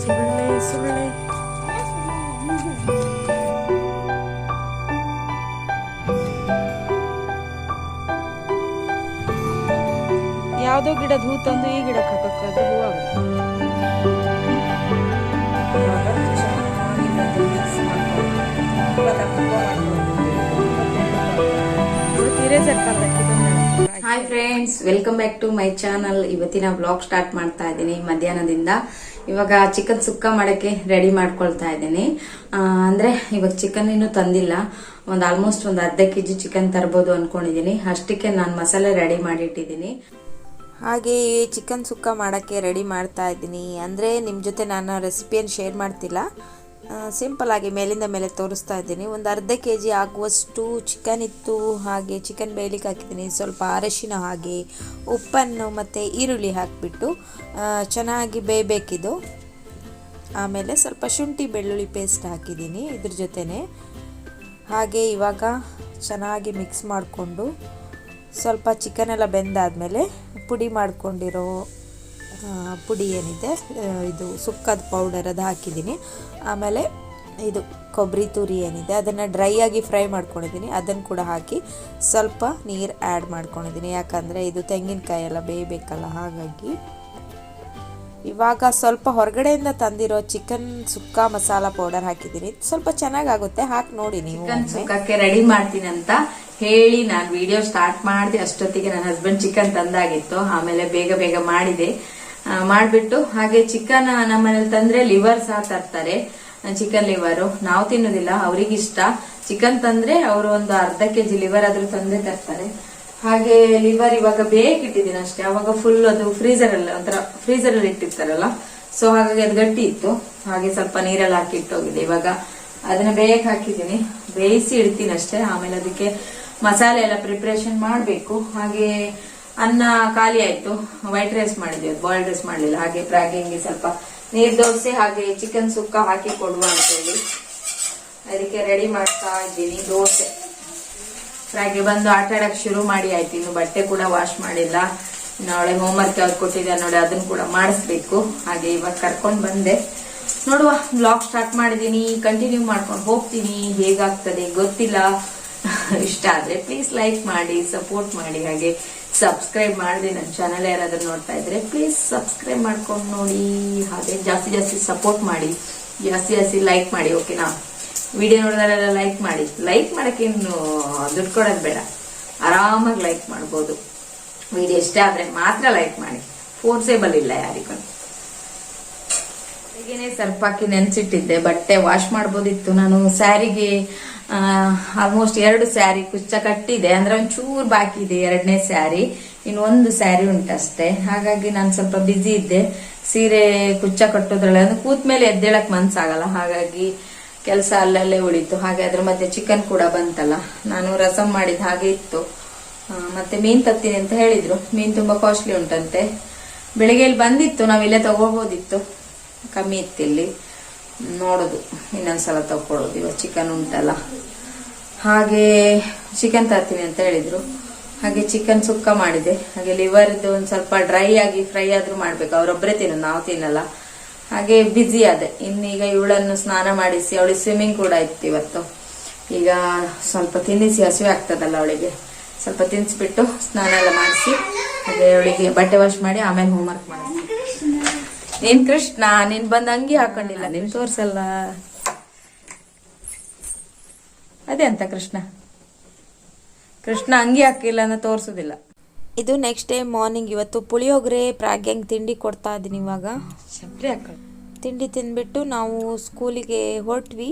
ಸುಳ್ಳೆ ಸುಳ್ಳೆ ಯಾವುದೋ ಗಿಡದ ಹೂ ತಂದು ಈ ಗಿಡಕ್ಕೆ ಹಾಕಕ್ಕೆ ಅದು ಹೂ hi friends welcome back to my channel ಇವತ್ತಿನ ಬ್ಲಾಗ್ ಸ್ಟಾರ್ಟ್ ಮಾಡ್ತಾ ಇದ್ದೀನಿ. ಮಧ್ಯಾಹ್ನದಿಂದ ಇವಾಗ ಚಿಕನ್ ಸುಕ್ಕ ಮಾಡಕ್ಕೆ ರೆಡಿ ಮಾಡ್ಕೊಳ್ತಾ ಇದ್ದೀನಿ. ಅಂದ್ರೆ ಇವಾಗ ಚಿಕನ್ ಇನ್ನು ತಂದಿಲ್ಲ. ಒಂದು ಆಲ್ಮೋಸ್ಟ್ ಒಂದು ಅರ್ಧ ಕೆ ಜಿ ಚಿಕನ್ ತರ್ಬೋದು ಅನ್ಕೊಂಡಿದ್ದೀನಿ ಅಷ್ಟಕ್ಕೆ ನಾನು ಮಸಾಲೆ ರೆಡಿ ಮಾಡಿಟ್ಟಿದ್ದೀನಿ ಹಾಗೆ ಚಿಕನ್ ಸುಕ್ಕ ಮಾಡೋಕ್ಕೆ ರೆಡಿ ಮಾಡ್ತಾ ಇದ್ದೀನಿ. ಅಂದರೆ ನಿಮ್ಮ ಜೊತೆ ನಾನು ರೆಸಿಪಿಯನ್ನು ಶೇರ್ ಮಾಡ್ತಿಲ್ಲ. ಸಿಂಪಲ್ ಆಗಿ ಮೇಲಿಂದ ಮೇಲೆ ತೋರಿಸ್ತಾ ಇದ್ದೀನಿ. ಒಂದು ಅರ್ಧ ಕೆ ಜಿ ಆಗುವಷ್ಟು ಚಿಕನ್ ಇತ್ತು, ಹಾಗೆ ಚಿಕನ್ ಬೇಯಲಿಕ್ಕೆ ಹಾಕಿದ್ದೀನಿ. ಸ್ವಲ್ಪ ಅರಶಿನ ಹಾಗೆ, ಉಪ್ಪನ್ನು ಮತ್ತು ಈರುಳ್ಳಿ ಹಾಕಿಬಿಟ್ಟು ಚೆನ್ನಾಗಿ ಬೇಯಬೇಕಿದು. ಆಮೇಲೆ ಸ್ವಲ್ಪ ಶುಂಠಿ ಬೆಳ್ಳುಳ್ಳಿ ಪೇಸ್ಟ್ ಹಾಕಿದ್ದೀನಿ ಇದ್ರ ಜೊತೆನೆ. ಹಾಗೆ ಇವಾಗ ಚೆನ್ನಾಗಿ ಮಿಕ್ಸ್ ಮಾಡಿಕೊಂಡು ಸ್ವಲ್ಪ ಚಿಕನ್ ಎಲ್ಲ ಬೆಂದಾದಮೇಲೆ ಪುಡಿ ಮಾಡ್ಕೊಂಡಿರೋ ಪುಡಿ ಏನಿದೆ ಇದು ಸುಕ್ಕದ ಪೌಡರ್ ಅದು ಹಾಕಿದ್ದೀನಿ. ಆಮೇಲೆ ಇದು ಕೊಬ್ಬರಿ ತುರಿ ಏನಿದೆ ಅದನ್ನು ಡ್ರೈ ಆಗಿ ಫ್ರೈ ಮಾಡ್ಕೊಂಡಿದ್ದೀನಿ. ಅದನ್ನು ಕೂಡ ಹಾಕಿ ಸ್ವಲ್ಪ ನೀರು ಆ್ಯಡ್ ಮಾಡ್ಕೊಂಡಿದ್ದೀನಿ. ಯಾಕಂದರೆ ಇದು ತೆಂಗಿನಕಾಯಿ ಎಲ್ಲ ಬೇಯಬೇಕಲ್ಲ ಹಾಗಾಗಿ. ಇವಾಗ ಸ್ವಲ್ಪ ಹೊರಗಡೆಯಿಂದ ತಂದಿರೋ ಚಿಕನ್ ಸುಕ್ಕ ಮಸಾಲ ಪೌಡರ್ ಹಾಕಿದ್ದೀನಿ. ಸ್ವಲ್ಪ ಚೆನ್ನಾಗಾಗುತ್ತೆ ಹಾಕಿ ನೋಡಿ ನೀವು. ಸುಕ್ಕಕ್ಕೆ ರೆಡಿ ಮಾಡ್ತೀನಿ ಅಂತ ಹೇಳಿ ನಾನು ವಿಡಿಯೋ ಸ್ಟಾರ್ಟ್ ಮಾಡಿದೆ. ಅಷ್ಟೊತ್ತಿಗೆ ನನ್ನ ಹಸ್ಬೆಂಡ್ ಚಿಕನ್ ತಂದಾಗಿತ್ತು. ಆಮೇಲೆ ಬೇಗ ಬೇಗ ಮಾಡಿದೆ. ಮಾಡ್ಬಿಟ್ಟು, ಹಾಗೆ ಚಿಕನ್ ನಮ್ಮನೇಲಿ ತಂದ್ರೆ ಲಿವರ್ ಸಹ ತರ್ತಾರೆ. ಚಿಕನ್ ಲಿವರ್ ನಾವು ತಿನ್ನೋದಿಲ್ಲ ಅವ್ರಿಗೆ ಇಷ್ಟ ಚಿಕನ್ ತಂದ್ರೆ ಅವರು ಒಂದು ಅರ್ಧ ಕೆಜಿ ಲಿವರ್ ಆದ್ರೂ ತಂದೆ ತರ್ತಾರೆ. ಹಾಗೆ ಲಿವರ್ ಇವಾಗ ಬೇಗ ಇಟ್ಟಿದ್ದೀನಿ ಅಷ್ಟೇ. ಅವಾಗ ಫುಲ್ ಅದು ಫ್ರೀಸರ್ ಅಲ್ಲಿ, ಒಂಥರ ಫ್ರೀಸರ್ ಅಲ್ಲಿ ಇಟ್ಟಿರ್ತಾರಲ್ಲ? ಸೊ ಹಾಗಾಗಿ ಅದು ಗಟ್ಟಿ ಇತ್ತು. ಹಾಗೆ ಸ್ವಲ್ಪ ನೀರಲ್ಲಿ ಹಾಕಿ ಇಟ್ಟೋಗಿದೆ. ಇವಾಗ ಅದನ್ನ ಬೇಯಕ್ಕೆ ಹಾಕಿದ್ದೀನಿ. ಬೇಯಿಸಿ ಇಡ್ತೀನಿ ಅಷ್ಟೇ. ಆಮೇಲೆ ಅದಕ್ಕೆ ಮಸಾಲೆ ಎಲ್ಲ ಪ್ರಿಪ್ರೇಷನ್ ಮಾಡಬೇಕು. ಹಾಗೆ ಅನ್ನ ಖಾಲಿ ಆಯ್ತು. ವೈಟ್ ರೈಸ್ ಮಾಡಿದ್ವಿ. ಬಾಯ್ಲ್ಡ್ ರೈಸ್ ಮಾಡಲಿಲ್ಲ. ಹಾಗೆ ಪ್ರಾಗಿಂಗ್ ಸ್ವಲ್ಪ ನೀರ್ ದೋಸೆ ಹಾಗೆ ಚಿಕನ್ ಸುಕ್ಕ ಹಾಕಿ ಕೊಡುವ ಅಂತ ಹೇಳಿ ಅದಕ್ಕೆ ರೆಡಿ ಮಾಡ್ತಾ ಇದ್ದೀನಿ. ದೋಸೆ. ಪ್ರಾಗಿ ಬಂದು ಆಟ ಶುರು ಮಾಡಿ ಆಯ್ತು. ಇನ್ನು ಬಟ್ಟೆ ಕೂಡ ವಾಶ್ ಮಾಡಿಲ್ಲ. ನಾಳೆ ಹೋಮ್ವರ್ಕ್ ಯಾವ್ದು ಕೊಟ್ಟಿದ್ದೆ ನೋಡಿ, ಅದನ್ನ ಕೂಡ ಮಾಡಿಸ್ಬೇಕು. ಹಾಗೆ ಇವಾಗ ಕರ್ಕೊಂಡು ಬಂದೆ. ನೋಡುವ ಬ್ಲಾಗ್ ಸ್ಟಾರ್ಟ್ ಮಾಡಿದ್ದೀನಿ. ಕಂಟಿನ್ಯೂ ಮಾಡ್ಕೊಂಡು ಹೋಗ್ತೀನಿ. ಹೇಗಾಗ್ತದೆ ಗೊತ್ತಿಲ್ಲ. ಇಷ್ಟ ಆದರೆ ಪ್ಲೀಸ್ ಲೈಕ್ ಮಾಡಿ ಸಪೋರ್ಟ್ ಮಾಡಿ. ಹಾಗೆ ಸಬ್ಸ್ಕ್ರೈಬ್ ಮಾಡಿದೆ ನನ್ನ ಚಾನಲ್ ಯಾರಾದ್ರೂ ನೋಡ್ತಾ ಇದ್ರೆ ಪ್ಲೀಸ್ ಸಬ್ಸ್ಕ್ರೈಬ್ ಮಾಡ್ಕೊಂಡು ನೋಡಿ. ಹಾಗೆ ಜಾಸ್ತಿ ಜಾಸ್ತಿ ಸಪೋರ್ಟ್ ಮಾಡಿ. ಜಾಸ್ತಿ ಜಾಸ್ತಿ ಲೈಕ್ ಮಾಡಿ ಓಕೆನಾ ವಿಡಿಯೋ ನೋಡಿದಾರೆಲ್ಲ ಲೈಕ್ ಮಾಡಿ. ಲೈಕ್ ಮಾಡಕ್ಕೆ ಇನ್ನು ದುಡ್ಡು ಕೊಡೋದು ಬೇಡ. ಆರಾಮಾಗಿ ಲೈಕ್ ಮಾಡ್ಬೋದು. ವಿಡಿಯೋ ಇಷ್ಟ ಆದರೆ ಮಾತ್ರ ಲೈಕ್ ಮಾಡಿ. ಫೋರ್ಸೇಬಲ್ ಇಲ್ಲ ಯಾರಿಗೂ. ಹೀಗೇನೆ ಸ್ವಲ್ಪ ಹಾಕಿ ನೆನ್ಸಿಟ್ಟಿದ್ದೆ, ಬಟ್ಟೆ ವಾಶ್ ಮಾಡ್ಬೋದಿತ್ತು. ನಾನು ಸ್ಯಾರಿಗೆ ಆಲ್ಮೋಸ್ಟ್ ಎರಡು ಸ್ಯಾರಿ ಕುಚ್ಚ ಕಟ್ಟಿದೆ. ಅಂದ್ರೆ ಒಂಚೂರು ಬಾಕಿ ಇದೆ, ಎರಡನೇ ಸ್ಯಾರಿ. ಇನ್ನು ಒಂದು ಸ್ಯಾರಿ ಉಂಟಷ್ಟೇ ಹಾಗಾಗಿ ನಾನು ಸ್ವಲ್ಪ ಬ್ಯುಸಿ ಇದ್ದೆ. ಸೀರೆ ಕುಚ್ಚ ಕಟ್ಟೋದ್ರೊಳಗೆ ಅಂದ್ರೆ ಕೂತ್ ಮೇಲೆ ಎದ್ದೇಳಕ್ ಮನ್ಸಾಗಲ್ಲ. ಹಾಗಾಗಿ ಕೆಲಸ ಅಲ್ಲಲ್ಲೇ ಉಳಿತು. ಹಾಗೆ ಅದ್ರ ಮಧ್ಯೆ ಚಿಕನ್ ಕೂಡ ಬಂತಲ್ಲ. ನಾನು ರಸಂ ಮಾಡಿದ ಹಾಗೆ ಇತ್ತು. ಮತ್ತೆ ಮೀನ್ ತತ್ತೀನಿ ಅಂತ ಹೇಳಿದ್ರು. ಮೀನ್ ತುಂಬಾ ಕಾಸ್ಟ್ಲಿ ಉಂಟಂತೆ. ಬೆಳಿಗ್ಗೆ ಇಲ್ಲಿ ಬಂದಿತ್ತು. ನಾವಿಲ್ಲೇ ತಗೋಬೋದಿತ್ತು. ಕಮ್ಮಿ ಇತ್ತು ಇಲ್ಲಿ. ನೋಡೋದು, ಇನ್ನೊಂದ್ಸಲ ತಗೊಳ್ಳೋದು ಇವಾಗ ಚಿಕನ್ ಉಂಟಲ್ಲ. ಹಾಗೆ ಚಿಕನ್ ತರ್ತೀನಿ ಅಂತ ಹೇಳಿದ್ರು. ಹಾಗೆ ಚಿಕನ್ ಸುಕ್ಕ ಮಾಡಿದೆ. ಹಾಗೆ ಲಿವರ್ದು ಒಂದು ಸ್ವಲ್ಪ ಡ್ರೈ ಆಗಿ ಫ್ರೈ ಆದರೂ ಮಾಡಬೇಕು. ಅವರೊಬ್ಬರೇ ತಿನ್ನೋದು, ನಾವು ತಿನ್ನಲ್ಲ. ಹಾಗೆ ಬ್ಯುಸಿ ಆದೆ. ಇನ್ನೀಗ ಇವಳನ್ನು ಸ್ನಾನ ಮಾಡಿಸಿ, ಅವಳಿಗೆ ಸ್ವಿಮ್ಮಿಂಗ್ ಕೂಡ ಇತ್ತು ಇವತ್ತು. ಈಗ ಸ್ವಲ್ಪ ತಿನ್ನಿಸಿ, ಹಸಿವೆ ಆಗ್ತದಲ್ಲ ಅವಳಿಗೆ. ಸ್ವಲ್ಪ ತಿನ್ನಿಸ್ಬಿಟ್ಟು ಸ್ನಾನ ಎಲ್ಲ ಮಾಡಿಸಿ, ಹಾಗೆ ಅವಳಿಗೆ ಬಟ್ಟೆ ವಾಶ್ ಮಾಡಿ, ಆಮೇಲೆ ಹೋಮ್ವರ್ಕ್ ಮಾಡಿಸಿ. ನೀನ್ ಕೃಷ್ಣ ನೀನ್ ಬಂದ್ ಅಂಗಿ ಹಾಕೊಂಡಿಲ್ಲ. ನೀನ್ ತೋರ್ಸಲ್ಲ. ಅದೇ ಅಂತ ಕೃಷ್ಣ. ಕೃಷ್ಣ ಅಂಗಿ ಹಾಕಿಲ್ಲ ಅಂತ ತೋರ್ಸುದಿಲ್ಲ. ಇದು ನೆಕ್ಸ್ಟ್ ಡೇ ಮಾರ್ನಿಂಗ್ ಇವತ್ತು ಪುಳಿಯೋಗರೆ ಪ್ರಾಗ್ಯಂಗ್ ತಿಂಡಿ ಕೊಡ್ತಾ ಇದ್ದೀನಿ ಇವಾಗ. ತಿಂಡಿ ತಿಂದ್ಬಿಟ್ಟು ನಾವು ಸ್ಕೂಲಿಗೆ ಹೊರಟ್ವಿ.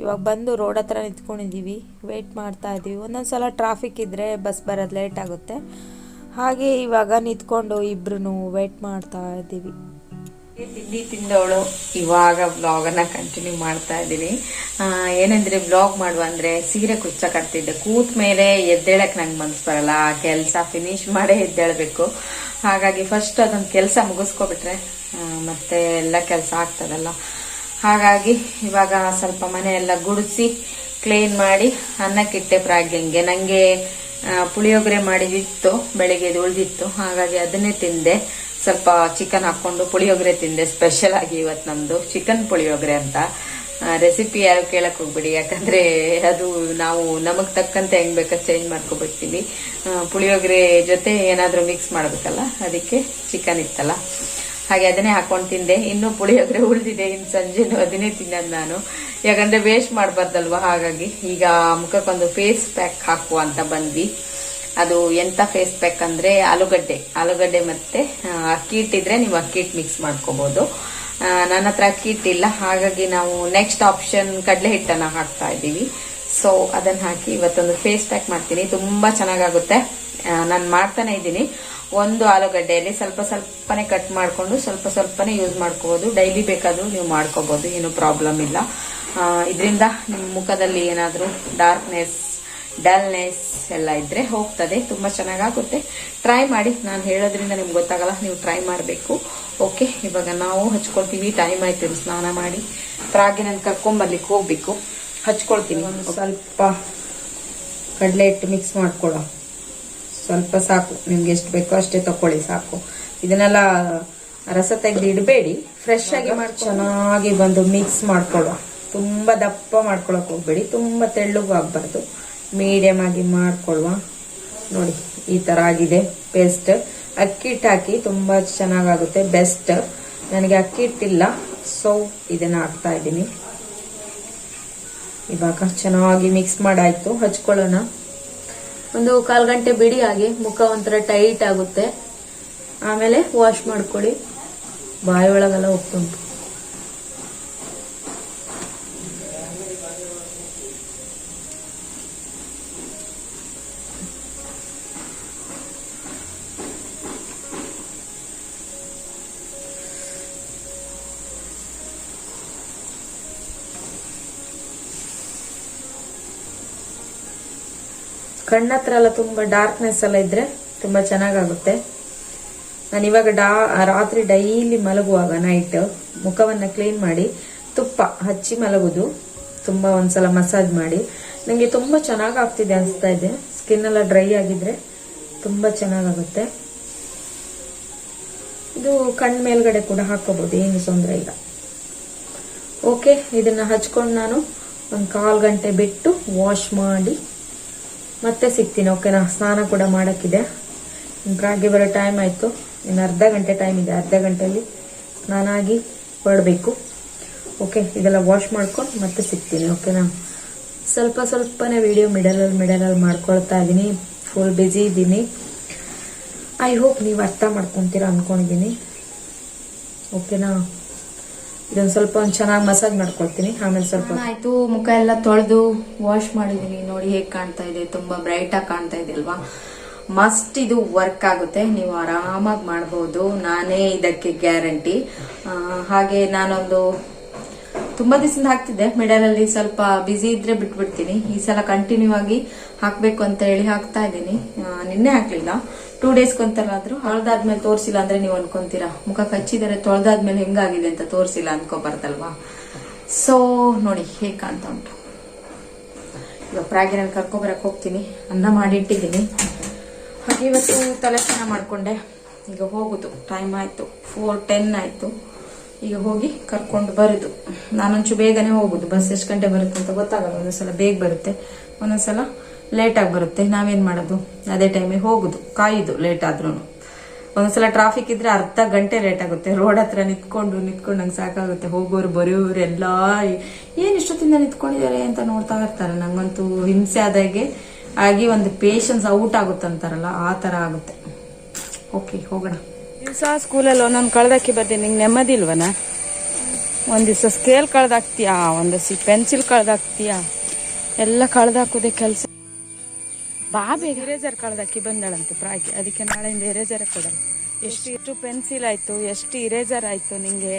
ಇವಾಗ ಬಂದು ರೋಡ್ ಹತ್ರ ನಿಂತ್ಕೊಂಡಿದ್ದೀವಿ ವೆಯ್ಟ್ ಮಾಡ್ತಾ ಇದ್ದೀವಿ ಒಂದೊಂದು ಸಲ ಟ್ರಾಫಿಕ್ ಇದ್ದರೆ ಬಸ್ ಬರೋದು ಲೇಟ್ ಆಗುತ್ತೆ. ಹಾಗೆ ಇವಾಗ ನಿಂತ್ಕೊಂಡು ಇಬ್ರು ವೇಟ್ ಮಾಡ್ತಾ ಇದ್ದೀವಿ ತಿಂಡಿ ತಿಂದವಳು. ಇವಾಗ ಬ್ಲಾಗ್ ಅನ್ನ ಕಂಟಿನ್ಯೂ ಮಾಡ್ತಾ ಇದ್ದೀನಿ. ಏನಂದ್ರೆ ಬ್ಲಾಗ್ ಮಾಡುವ ಅಂದ್ರೆ ಸೀರೆ ಕುಚ್ಚ ಕಟ್ತಿದ್ದೆ. ಕೂತ್ ಮೇಲೆ ಎದ್ದೇಳಕ್ ನಂಗೆ ಮನ್ಸ್ ಬರಲ್ಲ. ಕೆಲಸ ಫಿನಿಶ್ ಮಾಡೇ ಎದ್ದೇಳ್ಬೇಕು. ಹಾಗಾಗಿ ಫಸ್ಟ್ ಅದೊಂದು ಕೆಲಸ ಮುಗಿಸ್ಕೊಬಿಟ್ರೆ ಮತ್ತೆ ಎಲ್ಲ ಕೆಲಸ ಆಗ್ತದಲ್ಲ. ಹಾಗಾಗಿ ಇವಾಗ ಸ್ವಲ್ಪ ಮನೆ ಎಲ್ಲ ಗುಡಿಸಿ ಕ್ಲೀನ್ ಮಾಡಿ ಅನ್ನಕ್ಕಿಟ್ಟೆ ಪ್ರಾಗ್ಯಂಗೆ. ನಂಗೆ ಆ, ಪುಳಿಯೋಗರೆ ಮಾಡಿದಿತ್ತು ಬೆಳಿಗ್ಗೆ ಉಳಿದಿತ್ತು. ಹಾಗಾಗಿ ಅದನ್ನೇ ತಿಂದೆ. ಸ್ವಲ್ಪ ಚಿಕನ್ ಹಾಕೊಂಡು ಪುಳಿಯೋಗರೆ ತಿಂದೆ ಸ್ಪೆಷಲ್ ಆಗಿ ಇವತ್ತು ನಮ್ದು ಚಿಕನ್ ಪುಳಿಯೋಗರೆ ಅಂತ. ರೆಸಿಪಿ ಯಾರು ಕೇಳಕ್ ಹೋಗ್ಬಿಡಿ, ಯಾಕಂದ್ರೆ ಅದು ನಾವು ನಮಗ್ ತಕ್ಕಂತೆ ಹೆಂಗ್ ಬೇಕಾ ಚೇಂಜ್ ಮಾಡ್ಕೊಬಿಡ್ತೀವಿ ಪುಳಿಯೋಗರೆ ಜೊತೆ ಏನಾದರೂ ಮಿಕ್ಸ್ ಮಾಡ್ಬೇಕಲ್ಲ, ಅದಕ್ಕೆ ಚಿಕನ್ ಇತ್ತಲ್ಲ. ಹಾಗೆ ಅದನ್ನೇ ಹಾಕೊಂಡು ತಿಂದೆ. ಇನ್ನು ಪುಳಿಯೋಗರೆ ಉಳಿದಿದೆ, ಇನ್ನು ಸಂಜೆ ಅದನ್ನೇ ತಿನ್ನೋದು ನಾನು. ಯಾಕಂದ್ರೆ ವೇಸ್ಟ್ ಮಾಡ್ಬಾರ್ದಲ್ವಾ, ಹಾಗಾಗಿ ಈಗ ಮುಖಕ್ಕೊಂದು ಫೇಸ್ ಪ್ಯಾಕ್ ಹಾಕುವ ಅಂತ ಬಂದ್ವಿ. ಅದು ಎಂತ ಫೇಸ್ ಪ್ಯಾಕ್ ಅಂದ್ರೆ ಆಲೂಗಡ್ಡೆ. ಆಲೂಗಡ್ಡೆ ಮತ್ತೆ ಅಕ್ಕಿ ಹಿಟ್ಟಿದ್ರೆ ನೀವು ಅಕ್ಕಿ ಹಿಟ್ಟು ಮಿಕ್ಸ್ ಮಾಡ್ಕೋಬಹುದು ಆ, ನನ್ನ ಹತ್ರ ಅಕ್ಕಿ ಹಿಟ್ಟಿಲ್ಲ ಹಾಗಾಗಿ ನಾವು ನೆಕ್ಸ್ಟ್ ಆಪ್ಷನ್ ಕಡಲೆ ಹಿಟ್ಟನ್ನ ಹಾಕ್ತಾ ಇದ್ದೀವಿ. ಸೊ ಅದನ್ನ ಹಾಕಿ ಇವತ್ತೊಂದು ಫೇಸ್ ಪ್ಯಾಕ್ ಮಾಡ್ತೀನಿ. ತುಂಬಾ ಚೆನ್ನಾಗಾಗುತ್ತೆ. ನಾನು ಮಾಡ್ತಾನೆ ಇದ್ದೀನಿ. ಒಂದು ಆಲೂಗಡ್ಡೆಯಲ್ಲಿ ಸ್ವಲ್ಪ ಸ್ವಲ್ಪನೇ ಕಟ್ ಮಾಡ್ಕೊಂಡು ಸ್ವಲ್ಪ ಸ್ವಲ್ಪನೇ ಯೂಸ್ ಮಾಡ್ಕೋಬಹುದು ಡೈಲಿ ಬೇಕಾದ್ರೂ ನೀವು ಮಾಡ್ಕೋಬಹುದು ಏನು ಪ್ರಾಬ್ಲಮ್ ಇಲ್ಲ. ಇದರಿಂದ ನಿಮ್ಮ ಮುಖದಲ್ಲಿ ಏನಾದರೂ ಡಾರ್ಕ್ನೆಸ್ ಡಲ್ನೆಸ್ ಎಲ್ಲ ಇದ್ರೆ ಹೋಗ್ತದೆ ತುಂಬಾ ಚೆನ್ನಾಗಾಗುತ್ತೆ. ಟ್ರೈ ಮಾಡಿ ನಾನು ಹೇಳೋದ್ರಿಂದ ನಿಮ್ಗೆ ಗೊತ್ತಾಗಲ್ಲ ನೀವು ಟ್ರೈ ಮಾಡಬೇಕು. ಓಕೆ ಇವಾಗ ನಾವು ಹಚ್ಕೊಳ್ತೀವಿ ಟೈಮ್ ಆಯ್ತು ಸ್ನಾನ ಮಾಡಿ. ಪ್ರಾಗಿ ನಾನು ಕರ್ಕೊಂಬರ್ಲಿಕ್ಕೆ ಹೋಗ್ಬೇಕು. ಹಚ್ಕೊಳ್ತೀನಿ ಸ್ವಲ್ಪ ಕಡಲೆ ಹಿಟ್ಟು ಮಿಕ್ಸ್ ಮಾಡ್ಕೊಳ್ಳೋ. ಸ್ವಲ್ಪ ಸಾಕು ನಿಮ್ಗೆ ಎಷ್ಟು ಬೇಕೋ ಅಷ್ಟೇ ತಕೊಳ್ಳಿ ಸಾಕು. ಇದನ್ನೆಲ್ಲ ರಸ ತೆಗೆದು ಇಡಬೇಡಿ. ಫ್ರೆಶ್ ಆಗಿ ಮಾಡಿ ಚೆನ್ನಾಗಿ ಬಂದು ಮಿಕ್ಸ್ ಮಾಡ್ಕೊಳ್ಳೋ. ತುಂಬಾ ದಪ್ಪ ಮಾಡ್ಕೊಳಕ್ ಹೋಗ್ಬೇಡಿ ತುಂಬಾ ತೆಳ್ಳಗೂ ಆಗ್ಬಾರ್ದು. ಮೀಡಿಯಂ ಆಗಿ ಮಾಡ್ಕೊಳ್ವಾ. ನೋಡಿ, ಈ ತರ ಆಗಿದೆ. ಪೇಸ್ಟ್ ಅಕ್ಕಿ ಹಿಟ್ಟು ಹಾಕಿ ತುಂಬಾ ಚೆನ್ನಾಗಾಗುತ್ತೆ. ಬೆಸ್ಟ್ ನನಗೆ ಅಕ್ಕಿ ಹಿಟ್ಟಿಲ್ಲ. ಸೊ ಇದನ್ನ ಹಾಕ್ತಾ ಇದ್ದೀನಿ. ಇವಾಗ ಚೆನ್ನಾಗಿ ಮಿಕ್ಸ್ ಮಾಡಾಯ್ತು. ಹಚ್ಕೊಳ್ಳೋಣ. ಒಂದು ಕಾಲು ಗಂಟೆ ಬಿಡಿ ಆಗಿ ಮುಖ ಒಂಥರ ಟೈಟ್ ಆಗುತ್ತೆ. ಆಮೇಲೆ ವಾಶ್ ಮಾಡ್ಕೊಳ್ಳಿ. ಬಾಯಿ ಒಳಗೆಲ್ಲ ಹೋಗ್ತುಂಟು. ಕಣ್ಣತ್ರ ಎಲ್ಲ ತುಂಬಾ ಡಾರ್ಕ್ನೆಸ್ ಎಲ್ಲ ಇದ್ರೆ ತುಂಬಾ ಚೆನ್ನಾಗಾಗುತ್ತೆ. ನಾನು ಇವಾಗ ಡಾ ರಾತ್ರಿ ಡೈಲಿ ಮಲಗುವಾಗ ನೈಟ್ ಮುಖವನ್ನ ಕ್ಲೀನ್ ಮಾಡಿ, ತುಪ್ಪ ಹಚ್ಚಿ ಮಲಗುದು, ತುಂಬಾ ಒಂದ್ಸಲ ಮಸಾಜ್ ಮಾಡಿ. ನನಗೆ ತುಂಬಾ ಚೆನ್ನಾಗ್ ಆಗ್ತಿದೆ ಅನಿಸ್ತಾ ಇದೆ. ಸ್ಕಿನ್ ಎಲ್ಲ ಡ್ರೈ ಆಗಿದ್ರೆ ತುಂಬಾ ಚೆನ್ನಾಗಾಗುತ್ತೆ. ಇದು ಕಣ್ ಮೇಲ್ಗಡೆ ಕೂಡ ಹಾಕೋಬಹುದು ಏನು ತೊಂದರೆ ಇಲ್ಲ. ಓಕೆ ಇದನ್ನ ಹಚ್ಕೊಂಡು ನಾನು ಒಂದು ಕಾಲ್ ಗಂಟೆ ಬಿಟ್ಟು ವಾಶ್ ಮಾಡಿ ಮತ್ತೆ ಸಿಗ್ತೀನಿ ಓಕೆನಾ ಸ್ನಾನ ಕೂಡ ಮಾಡೋಕ್ಕಿದೆ. ರಾಗಿ ಬರೋ ಟೈಮ್ ಆಯಿತು. ಇನ್ನು ಅರ್ಧ ಗಂಟೆ ಟೈಮ್ ಇದೆ, ಅರ್ಧ ಗಂಟೆಯಲ್ಲಿ ಸ್ನಾನ ಆಗಿ ಹೊರಡಬೇಕು. ಓಕೆ ಇದೆಲ್ಲ ವಾಶ್ ಮಾಡ್ಕೊಂಡು ಮತ್ತೆ ಸಿಗ್ತೀನಿ ಓಕೆನಾ ಸ್ವಲ್ಪ ಸ್ವಲ್ಪನೇ ವಿಡಿಯೋ ಮಿಡಲಲ್ಲಿ ಮಿಡಲಲ್ಲಿ ಮಾಡ್ಕೊಳ್ತಾ ಇದ್ದೀನಿ. ಫುಲ್ ಬ್ಯುಸಿ ಇದ್ದೀನಿ. ಐ ಹೋಪ್ ನೀವು ಅರ್ಥ ಮಾಡ್ಕೊತೀರ ಅನ್ಕೊಂಡಿದ್ದೀನಿ. ಓಕೆನಾ ಇದೊಂದು ಸ್ವಲ್ಪ ಒಂದು ಚೆನ್ನಾಗಿ ಮಸಾಜ್ ಮಾಡ್ಕೊಳ್ತೀನಿ. ಆಮೇಲೆ ಸ್ವಲ್ಪ ಆಯ್ತು, ಮುಖ ಎಲ್ಲ ತೊಳೆದು ವಾಶ್ ಮಾಡಿದೀನಿ. ನೋಡಿ ಹೇಗೆ ಕಾಣ್ತಾ ಇದೆ. ತುಂಬಾ ಬ್ರೈಟ್ ಆಗಿ ಕಾಣ್ತಾ ಇದೆ ಅಲ್ವಾ? ಮಸ್ಟ್ ಇದು ವರ್ಕ್ ಆಗುತ್ತೆ. ನೀವು ಆರಾಮಾಗಿ ಮಾಡಬಹುದು ನಾನೇ ಇದಕ್ಕೆ ಗ್ಯಾರಂಟಿ ಹಾಗೆ ನಾನೊಂದು ತುಂಬಾ ದಿವಸದಿಂದ ಹಾಕ್ತಿದ್ದೆ. ಮಿಡಲ್ ಅಲ್ಲಿ ಸ್ವಲ್ಪ ಬಿಸಿ ಇದ್ರೆ ಬಿಟ್ಬಿಡ್ತೀನಿ. ಈ ಸಲ ಕಂಟಿನ್ಯೂ ಆಗಿ ಹಾಕ್ಬೇಕು ಅಂತ ಹೇಳಿ ಹಾಕ್ತಾ ಇದ್ದೀನಿ. ನಿನ್ನೆ ಹಾಕ್ಲಿಲ್ಲ. ಟೂ ಡೇಸ್ಗೊಂತಲಾದ್ರೂ ಹಳದಾದ್ಮೇಲೆ ತೋರಿಸಿಲ್ಲ ಅಂದ್ರೆ ನೀವು ಅನ್ಕೊಂತೀರಾ? ಮುಖ ಕಚ್ಚಿದರೆ ತೊಳೆದಾದ್ಮೇಲೆ ಹೆಂಗಾಗಿದೆ ಅಂತ ತೋರಿಸಿಲ್ಲ ಅನ್ಕೋಬಾರ್ದಲ್ವಾ ಸೊ ನೋಡಿ, ಹೇಗೆ ಕಾಣ್ತಾ ಉಂಟು. ಇವಾಗ ಪ್ರಾಗಿನಲ್ಲಿ ಕರ್ಕೊಬರಕ್ಕೆ ಹೋಗ್ತೀನಿ. ಅನ್ನ ಮಾಡಿಟ್ಟಿದ್ದೀನಿ. ಹಾಗೆ ಇವತ್ತು ತಲೆ ಸ್ನಾನ ಮಾಡ್ಕೊಂಡೆ. ಈಗ ಹೋಗುದು. ಟೈಮ್ ಆಯ್ತು. ಫೋರ್ ಟೆನ್ ಆಯ್ತು. ಈಗ ಹೋಗಿ ಕರ್ಕೊಂಡು ಬರೋದು. ನಾನೊಂಚು ಬೇಗನೆ ಹೋಗುದು. ಬಸ್ ಎಷ್ಟು ಗಂಟೆ ಬರುತ್ತೆ ಅಂತ ಗೊತ್ತಾಗಲ್ಲ. ಒಂದೊಂದ್ಸಲ ಬೇಗ ಬರುತ್ತೆ. ಒಂದೊಂದ್ಸಲ ಲೇಟ್ ಆಗಿ ಬರುತ್ತೆ. ನಾವೇನ್ ಮಾಡೋದು? ಅದೇ ಟೈಮಿಗೆ ಹೋಗೋದು. ಕಾಯೋದು ಲೇಟ್ ಆದ್ರೂ ಒಂದ್ಸಲ ಟ್ರಾಫಿಕ್ ಇದ್ರೆ ಅರ್ಧ ಗಂಟೆ ಲೇಟ್ ಆಗುತ್ತೆ. ರೋಡ್ ಹತ್ರ ನಿಂತ್ಕೊಂಡು ನಿಂತ್ಕೊಂಡು ನಂಗೆ ಸಾಕಾಗುತ್ತೆ. ಹೋಗೋರು ಬರೆಯೋರು ಎಲ್ಲ ಏನ್ ಇಷ್ಟೊತ್ತಿಂದ ನಿಂತ್ಕೊಂಡಿದ್ದಾರೆ ಅಂತ ನೋಡ್ತಾ ಇರ್ತಾರೆ. ನಂಗಂತೂ ಹಿಂಸೆ ಆದಾಗೆ ಆಗಿ ಒಂದು ಪೇಷನ್ಸ್ ಔಟ್ ಆಗುತ್ತೆ ಅಂತಾರಲ್ಲ, ಆ ತರ ಆಗುತ್ತೆ. ಓಕೆ ಹೋಗೋಣ. ದಿವಸ ಸ್ಕೂಲಲ್ಲಿ ಒಂದೊಂದು ಕಳೆದಾಕಿ ಬರ್ತೀನಿ. ನಿಂಗೆ ನೆಮ್ಮದಿ ಇಲ್ವನ? ಒಂದು ದಿವಸ ಸ್ಕೇಲ್ ಕಳ್ದಾಕ್ತೀಯಾ? ಒಂದು ಪೆನ್ಸಿಲ್ ಕಳ್ದಾಕ್ತೀಯಾ? ಎಲ್ಲ ಕಳ್ದಾಕುದೇ ಕೆಲಸ. ಬಾ ಬೇಗ. ಇರೇಜರ್ ಕಳ್ದಾಕಿ ಬಂದಳಂತೆ ಪ್ರಾಗಿ ಅದಕ್ಕೆ ನಾಳೆಯಿಂದ ಇರೇಜರ್ ಕೊಡಲ್ಲ ಎಷ್ಟು ಎಷ್ಟು ಪೆನ್ಸಿಲ್ ಆಯ್ತು ಎಷ್ಟು ಇರೇಜರ್ ಆಯ್ತು ನಿಂಗೆ?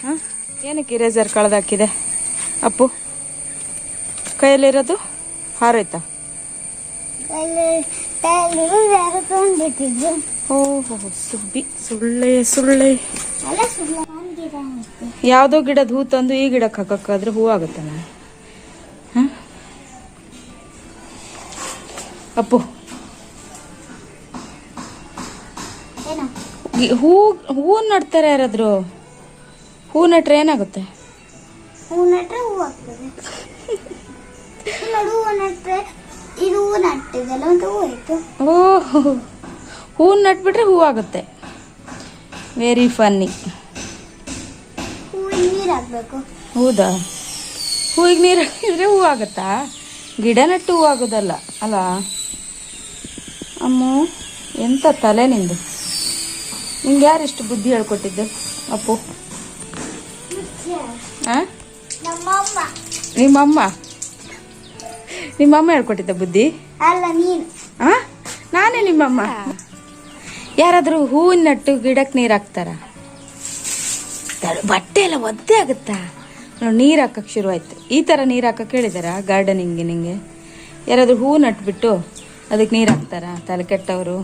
ಹಾಂ? ಏನಕ್ಕೆ ಇರೇಜರ್ ಕಳ್ದಾಕಿದೆ? ಅಪ್ಪು ಕೈಯಲ್ಲಿರೋದು ಹಾರೋಯ್ತಾ ಓಹೋ ಸುಬ್ಬಿ ಸುಳ್ಳೆ ಸುಳ್ಳೆ. ಯಾವುದೋ ಗಿಡದ ಹೂ ತಂದು ಈ ಗಿಡಕ್ಕೆ ಹಾಕಕ್ಕಾದ್ರೆ ಹೂ ಆಗುತ್ತೆ ನಾನು ಅಪ್ಪು. ಹೂ ಹೂ ನಡ್ತಾರೆ ಯಾರಾದ್ರು? ಹೂ ನಟ್ರೆ ಏನಾಗುತ್ತೆ? ಹೂ ನಟ್ರೆ ಹೂ ಆಗ್ತದೆ. ನೋಡು ಹೂ ನಟ್ರೆ ಇದು ಹೂ ನಟ್ಟಿದಲ್ಲ ಒಂದು ಹೂ ಆಯ್ತು. ಓ ಹೂ ನಟ್ಬಿಟ್ರೆ ಹೂ ಆಗುತ್ತೆ. ವೆರಿ ಫನ್ನಿ ಹೂವಿಗೆ ನೀರು ಹಾಕ್ಬೇಕು. ಹೌದಾ? ಹೂವಿಗೆ ನೀರು ಹಾಕಿದ್ರೆ ಹೂ ಆಗುತ್ತಾ? ಗಿಡ ನೆಟ್ಟು ಹೂ ಆಗೋದಲ್ಲ ಅಲ್ಲ? ಅಮ್ಮ ಎಂತ ತಲೆ ನಿಂದು? ನಿಂಗೆ ಯಾರು ಇಷ್ಟು ಬುದ್ಧಿ ಹೇಳ್ಕೊಟ್ಟಿದ್ದು? ಅಪ್ಪು. ಹಾಂ ನಮ್ಮಮ್ಮ? ನಿಮ್ಮಮ್ಮ ಹೇಳ್ಕೊಟ್ಟಿದ್ದ ಬುದ್ಧಿ? ಅಲ್ಲ ನೀನು. ಹಾಂ ನಾನೇ ನಿಮ್ಮಮ್ಮ. ಯಾರಾದರೂ ಹೂವಿನ ನಟ್ಟು ಗಿಡಕ್ಕೆ ನೀರು ಹಾಕ್ತಾರ? ಬಟ್ಟೆ ಎಲ್ಲ ಒದ್ದೆ ಆಗುತ್ತಾ? ನೋಡಿ ನೀರು ಹಾಕಕ್ಕೆ ಶುರುವಾಯ್ತು ಈ ಥರ ನೀರು ಹಾಕಕ್ಕೆ ಹೇಳಿದಾರ? ಗಾರ್ಡನಿಂಗ್ ನಿಂಗೆ? ಯಾರಾದರೂ ಹೂ ನಟ್ಬಿಟ್ಟು ಅದಕ್ಕೆ ನೀರು ಹಾಕ್ತಾರ? ತಲೆ ಕೆಟ್ಟವರು.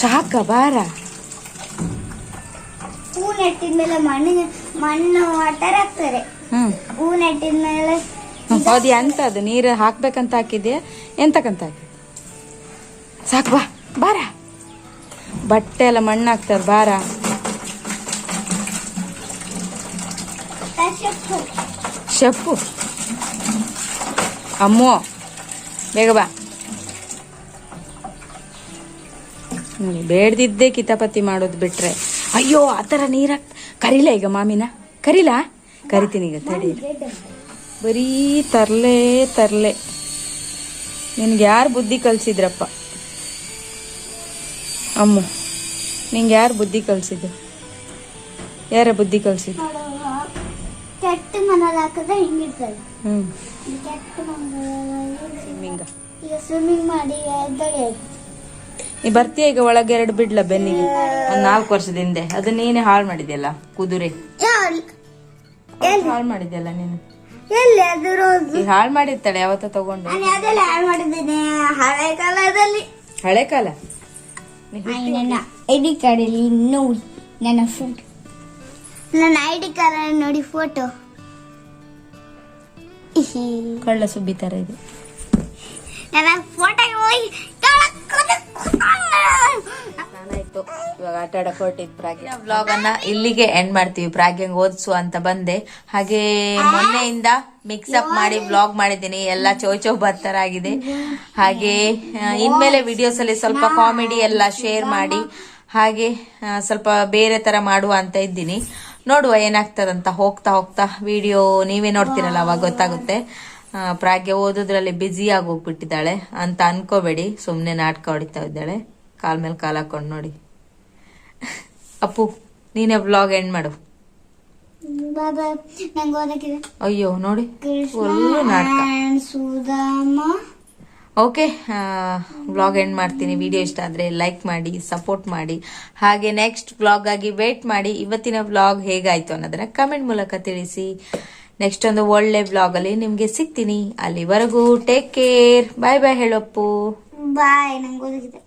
ಸಾಕ ಬಾರ. ಹೂ ನೆಟ್ಟಿದ್ಮೇಲೆ ಮಣ್ಣಿನ ಮಣ್ಣು ವಾಟರ್ ಹಾಕ್ತಾರೆ ಹೂ ನೆಟ್ಟಿದ ಮೇಲೆ ಅದು ಎಂತ ಅದು ನೀರು ಹಾಕ್ಬೇಕಂತ ಹಾಕಿದ್ಯಾ? ಎಂತಕ್ಕಂತ ಹಾಕಿ? ಸಾಕು ಬಾ, ಬಾರ. ಬಟ್ಟೆ ಎಲ್ಲ ಮಣ್ಣು ಹಾಕ್ತಾರೆ ಬಾರ. ಶಪ್ಪು ಅಮ್ಮೋ, ಬೇಗ ಬಾ. ನೋಡಿ ಬೇಡ್ದಿದ್ದೇ ಕಿತಾಪತಿ ಮಾಡೋದು ಬಿಟ್ರೆ. ಅಯ್ಯೋ, ಆ ಥರ ನೀರು ಕರೀಲ ಈಗ ಮಾಮಿನ? ಕರೀಲಾ? ಕರಿತೀನಿ ಈಗ, ತಡಿ. ಬರೀ ತರ್ಲೆ, ತರಲೆ. ನಿನ್ಗೆ ಯಾರು ಬುದ್ಧಿ ಕಲ್ಸಿದ್ರಪ್ಪ? ಅಮ್ಮ, ನಿಂಗೆ ಯಾರು ಬುದ್ಧಿ ಕಲ್ಸಿದ್ದು? ಯಾರ ಬುದ್ಧಿ ಕಲ್ಸಿದ್ದು? ಕೆಟ್ಟ ಮನೇಲಿ ಹಾಕಿದ್ರೆ ಹಿಂಗಿರ್ತದೆ ಹ್ಞೂ ಕೆಟ್ಟ ಸ್ವಿಮ್ಮಿಂಗ. ಈಗ ಸ್ವಿಮ್ಮಿಂಗ್ ಮಾಡಿ ಎದ್ದಳಿ. ಆಯ್ತು ನೀ ಬರ್ತೀಯ ಈಗ ಒಳಗೆ ಎರಡು ಬಿಡ್ಲ ಬೆನ್ನಿಗೆ? ನಾಲ್ಕು ವರ್ಷದ ಹಿಂದೆ. ಅದು ನೀನೇ ಹಾಳು ಮಾಡಿದ್ಯಲ್ಲ ಕುದುರೆ. ಹಾಳು ಮಾಡಿದ್ಯಲ್ಲ ನೀನು? ಈಗ ಹಾಳು ಮಾಡಿರ್ತಾಳೆ ಯಾವತ್ತ ತಗೊಂಡು. ಹಾಳು ಕಾಲದಲ್ಲಿ. ಹಳೆ ಕಾಲ? ಐಡಿ ಐ ಡಿ ಕಾರ್ಡಲ್ಲಿ ನೋಡಿ ನನ್ನ ಫೋಟೋ ನನ್ನ ಐ ಡಿ ಕಾರ್ಡ್ ನೋಡಿ ಫೋಟೋ ಕಳ್ಳ ಸುಬ್ಬಿ ತರ ಇದೆ. ನನ್ನ ಫೋಟೋ ಹೋಗಿ ನಾನಾಯ್ತು. ಇವಾಗ ಆಟ ಆಡಕ್ ಹೊರಟಿದ್ ಪ್ರಾಗ್ಯ ಬ್ಲಾಗ್ ಅನ್ನ ಇಲ್ಲಿಗೆ ಎಂಡ್ ಮಾಡ್ತೀವಿ. ಪ್ರಾಗ್ಯಂಗ್ ಓದಿಸು ಅಂತ ಬಂದೆ. ಹಾಗೆ ಮೊನ್ನೆಯಿಂದ ಮಿಕ್ಸ್ ಅಪ್ ಮಾಡಿ ಬ್ಲಾಗ್ ಮಾಡಿದ್ದೀನಿ. ಎಲ್ಲ ಚೌ ಚೌ ಬತ್ತರ ಆಗಿದೆ. ಹಾಗೆ ಇನ್ಮೇಲೆ ವಿಡಿಯೋಸ್ ಅಲ್ಲಿ ಸ್ವಲ್ಪ ಕಾಮಿಡಿ ಎಲ್ಲ ಶೇರ್ ಮಾಡಿ. ಹಾಗೆ ಸ್ವಲ್ಪ ಬೇರೆ ತರ ಮಾಡುವ ಅಂತ ಇದ್ದೀನಿ. ನೋಡುವ ಏನಾಗ್ತದಂತ ಹೋಗ್ತಾ ಹೋಗ್ತಾ ವಿಡಿಯೋ ನೀವೇ ನೋಡ್ತೀರಲ್ಲ ಅವಾಗ ಗೊತ್ತಾಗುತ್ತೆ. ಪ್ರಾಗ್ಯ ಓದೋದ್ರಲ್ಲಿ ಬ್ಯುಸಿ ಆಗಿ ಹೋಗ್ಬಿಟ್ಟಿದ್ದಾಳೆ ಅಂತ ಅನ್ಕೋಬೇಡಿ ಸುಮ್ಮನೆ ನಾಟಕ ಹೊಡಿತಾ ಇದ್ದಾಳೆ. ಕಾಲ್ ಮೇಲೆ ಕಾಲ್ ಹಾಕೊಂಡು ನೋಡಿ. ಅಪ್ಪು ನೀನೇ ಬ್ಲಾಗ್ ಎಂಡ್ ಮಾಡು. ಅಯ್ಯೋ ನೋಡಿ. ಫುಲ್ ನಾಟಕ. ಓಕೆ ವ್ಲಾಗ್ ಎಂಡ್ ಮಾಡ್ತೀನಿ. ವಿಡಿಯೋ ಇಷ್ಟ ಆದರೆ ಲೈಕ್ ಮಾಡಿ ಸಪೋರ್ಟ್ ಮಾಡಿ. ಹಾಗೆ ನೆಕ್ಸ್ಟ್ ವ್ಲಾಗಾಗಿ ಆಗಿ ವೇಟ್ ಮಾಡಿ ಇವತ್ತಿನ ವ್ಲಾಗ್ ಹೇಗಾಯಿತು ಅನ್ನೋದನ್ನು ಕಮೆಂಟ್ ಮೂಲಕ ತಿಳಿಸಿ. ನೆಕ್ಸ್ಟ್ ಒಂದು ಒಳ್ಳೆ ವ್ಲಾಗಲ್ಲಿ ನಿಮಗೆ ಸಿಗ್ತೀನಿ. ಅಲ್ಲಿವರೆಗೂ ಟೇಕ್ ಕೇರ್ ಬಾಯ್ ಬಾಯ್ ಹೇಳಪ್ಪು. ಬಾಯ್ ನಂಗೆ